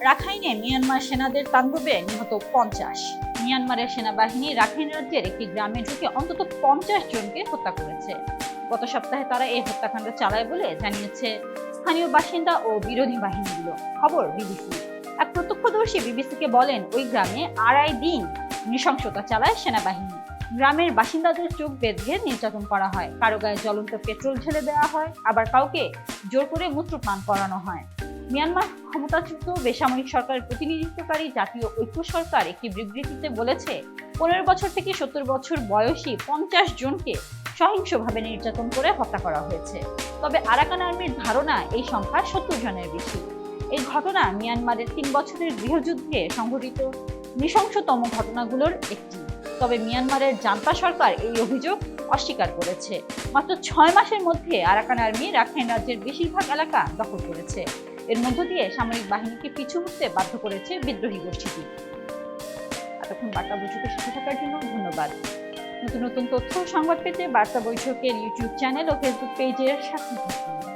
রাখাইনে মিয়ানমার সেনাদের তাণ্ডবে নিহত পঞ্চাশ। মিয়ানমারের সেনাবাহিনী রাখাইন রাজ্যের একটি গ্রামে ঢুকে অন্তত পঞ্চাশ জনকে হত্যা করেছে। গত সপ্তাহে তারা এই হত্যাকাণ্ড চালায় বলে জানিয়েছে স্থানীয় বাসিন্দা ও বিরোধী বাহিনীগুলো। খবর বিবিসি। এক প্রত্যক্ষদর্শী বিবিসিকে বলেন, ওই গ্রামে আড়াই দিন নৃশংসতা চালায় সেনাবাহিনী। গ্রামের বাসিন্দাদের চোখ বেঁধে নির্যাতন করা হয়। কারও গায়ে জ্বলন্ত পেট্রোল ঢেলে দেওয়া হয়। আবার কাউকে জোর করে মূত্রপান করানো হয়। মিয়ানমার ক্ষমতাচ্যুত বেসামরিক সরকারের প্রতিনিধিত্বকারী জাতীয় ঐক্য সরকার একটি বিবৃতিতে বলেছে, পনেরো বছর থেকে সত্তর বছর বয়সী পঞ্চাশ জনকে সহিংসভাবে নির্যাতন করে হত্যা করা হয়েছে। তবে আরাকান আর্মির ধারণা এই সংখ্যা সত্তর জনের বেশি। এই ঘটনা মিয়ানমারের তিন বছরের গৃহযুদ্ধে সংঘটিত নৃশংসতম ঘটনাগুলোর একটি। তবে মিয়ানমারের জান্তা সরকার এই অভিযোগ অস্বীকার করেছে। মাত্র ছয় মাসের মধ্যে আরাকান আর্মি রাখাইন রাজ্যের বেশিরভাগ এলাকা দখল করেছে। এর মধ্য দিয়ে সামরিক বাহিনীকে পিছু হতে বাধ্য করেছে বিদ্রোহী গোষ্ঠীটি। এতক্ষণ বার্তা বৈঠকের সাথে থাকার জন্য ধন্যবাদ। নতুন নতুন তথ্য সংবাদ পেতে বার্তা বৈঠকের ইউটিউব চ্যানেল ও ফেসবুক পেজের সাথে থাকুন।